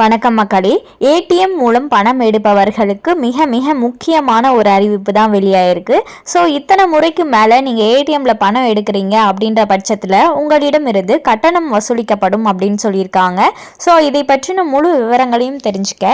வணக்கம் மக்களே. ஏடிஎம் மூலம் பணம் எடுப்பவர்களுக்கு மிக மிக முக்கியமான ஒரு அறிவிப்பு தான் வெளியாயிருக்கு. ஸோ இத்தனை முறைக்கு மேலே நீங்கள் ஏடிஎம்மில் பணம் எடுக்கிறீங்க அப்படின்ற பட்சத்தில் உங்களிடம் இருந்து கட்டணம் வசூலிக்கப்படும் அப்படின்னு சொல்லியிருக்காங்க. ஸோ இதை பற்றின முழு விவரங்களையும் தெரிஞ்சுக்க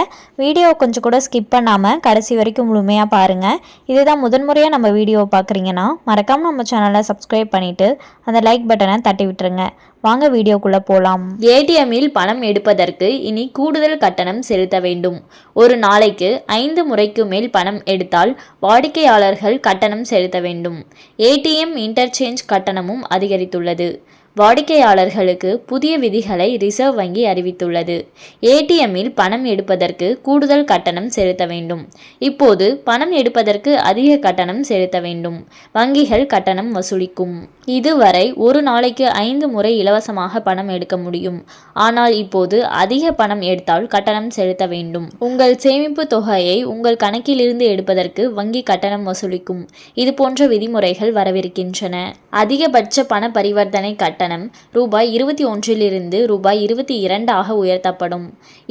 வீடியோ கொஞ்சம் கூட ஸ்கிப் பண்ணாமல் கடைசி வரைக்கும் முழுமையாக பாருங்கள் இதுதான் முதன்முறையாக நம்ம வீடியோ பார்க்குறீங்கன்னா மறக்காமல் நம்ம சேனலை சப்ஸ்கிரைப் பண்ணிவிட்டு அந்த லைக் பட்டனை தட்டி விட்டுருங்க. வாங்க வீடியோக்குள்ளே போகலாம் ஏடிஎம்மில் பணம் எடுப்பதற்கு இனி கூடுதல் கட்டணம் செலுத்த வேண்டும். ஒரு நாளைக்கு ஐந்து முறைக்கு மேல் பணம் எடுத்தால் வாடிக்கையாளர்கள் கட்டணம் செலுத்த வேண்டும். ஏடிஎம் இன்டர்சேஞ்ச் கட்டணமும் அதிகரித்துள்ளது. வாடிக்கையாளர்களுக்கு புதிய விதிகளை ரிசர்வ் வங்கி அறிவித்துள்ளது. ஏடிஎம்மில் பணம் எடுப்பதற்கு கூடுதல் கட்டணம் செலுத்த வேண்டும். இப்போது பணம் எடுப்பதற்கு அதிக கட்டணம் செலுத்த வேண்டும். வங்கிகள் கட்டணம் வசூலிக்கும். இதுவரை ஒரு நாளைக்கு ஐந்து முறை இலவசமாக பணம் எடுக்க முடியும். ஆனால் இப்போது அதிக பணம் எடுத்தால் கட்டணம் செலுத்த வேண்டும். உங்கள் உங்கள் சேமிப்பு தொகையை உங்கள் கணக்கிலிருந்து எடுப்பதற்கு வங்கி கட்டணம் வசூலிக்கும். இது போன்ற விதிமுறைகள் வரவிருக்கின்றன. அதிகபட்ச பண பரிவர்த்தனை கட்டணம் ரூபாய் இருபத்தி ஒன்றிலிருந்து ரூபாய் இருபத்தி இரண்டாக உயர்த்தப்படும்.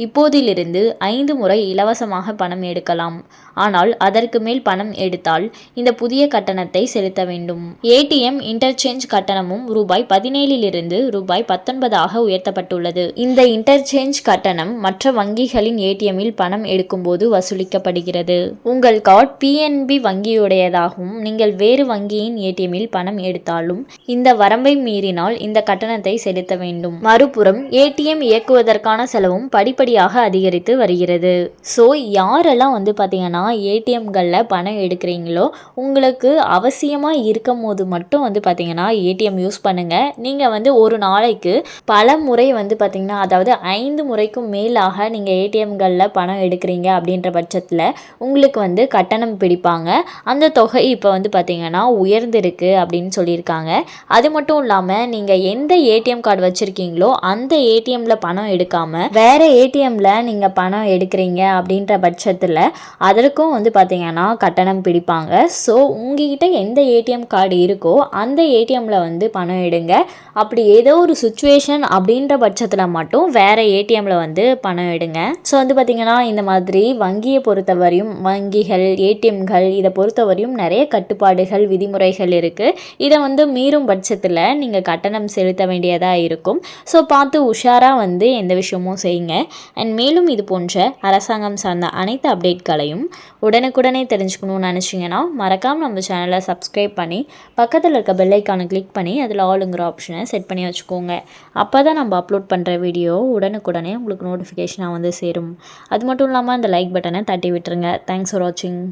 இப்போதிலிருந்து ஐந்து முறை இலவசமாக பணம் எடுக்கலாம். ஆனால் அதற்கு மேல் பணம் எடுத்தால் இந்த புதிய கட்டணத்தை செலுத்த வேண்டும். ஏடிஎம் இன்டர்சேஞ்ச் கட்டணமும் ரூபாய் பதினேழிலிருந்து ரூபாய் பத்தொன்பதாக உயர்த்தப்பட்டுள்ளது. இந்த இன்டர்சேஞ்ச் கட்டணம் மற்ற வங்கிகளின் ஏடிஎம்மில் பணம் எடுக்கும்போது வசூலிக்கப்படுகிறது. உங்கள் கார்டு பிஎன்பி வங்கியுடையதாகவும் நீங்கள் வேறு வங்கியின் ஏடிஎம்மில் பணம் எடுத்தால் கொடுத்தாலும் இந்த வரம்பை மீறினால் இந்த கட்டணத்தை செலுத்த வேண்டும். மறுபுறம் ஏடிஎம் இயக்குவதற்கான செலவும் படிப்படியாக அதிகரித்து வருகிறது. ஸோ யாரெல்லாம் வந்து பார்த்தீங்கன்னா ஏடிஎம்களில் பணம் எடுக்கிறீங்களோ உங்களுக்கு அவசியமாக இருக்கும் போது மட்டும் வந்து பார்த்தீங்கன்னா ஏடிஎம் யூஸ் பண்ணுங்கள் நீங்கள் வந்து ஒரு நாளைக்கு பல முறை வந்து பார்த்தீங்கன்னா அதாவது ஐந்து முறைக்கும் மேலாக நீங்கள் ஏடிஎம்களில் பணம் எடுக்கிறீங்க அப்படின்ற பட்சத்தில் உங்களுக்கு வந்து கட்டணம் பிடிப்பாங்க. அந்த தொகை இப்போ வந்து பார்த்தீங்கன்னா உயர்ந்திருக்கு அப்படின்னு சொல்லியிருக்காங்க. அது மட்டும் இல்லாமல் நீங்கள் எந்த ஏடிஎம் கார்டு வச்சுருக்கீங்களோ அந்த ஏடிஎம்மில் பணம் எடுக்காமல் வேறு ஏடிஎம்மில் நீங்கள் பணம் எடுக்கிறீங்க அப்படின்ற பட்சத்தில் அதற்கும் வந்து பார்த்தீங்கன்னா கட்டணம் பிடிப்பாங்க. ஸோ உங்ககிட்ட எந்த ஏடிஎம் கார்டு இருக்கோ அந்த ஏடிஎம்மில் வந்து பணம் எடுங்க. அப்படி ஏதோ ஒரு சுச்சுவேஷன் அப்படின்ற பட்சத்தில் மட்டும் வேறு ஏடிஎம்மில் வந்து பணம் எடுங்க. ஸோ வந்து பார்த்திங்கன்னா இந்த மாதிரி வங்கியை பொறுத்தவரையும் வங்கிகள் ஏடிஎம்கள் இதை பொறுத்தவரையும் நிறைய கட்டுப்பாடுகள் விதிமுறைகள் இருக்குது இதை வந்து வந்து மீறும் பட்சத்தில் நீங்கள் கட்டணம் செலுத்த வேண்டியதாக இருக்கும். ஸோ பார்த்து உஷாராக வந்து எந்த விஷயமும் செய்யுங்க. அண்ட் மேலும் இது போன்ற அரசாங்கம் சார்ந்த அனைத்து அப்டேட்களையும் உடனுக்குடனே தெரிஞ்சுக்கணும்னு நினச்சிங்கன்னா மறக்காமல் நம்ம சேனலை சப்ஸ்கிரைப் பண்ணி பக்கத்தில் இருக்க பெல்லைக்கானை கிளிக் பண்ணி அதில் ஆளுங்கிற ஆப்ஷனை செட் பண்ணி வச்சுக்கோங்க. அப்போ தான் நம்ம அப்லோட் பண்ணுற வீடியோ உடனுக்குடனே உங்களுக்கு நோட்டிஃபிகேஷனாக வந்து சேரும். அது மட்டும் இல்லாமல் அந்த லைக் பட்டனை தட்டி விட்டுருங்க. தேங்க்ஸ் ஃபார் வாட்சிங்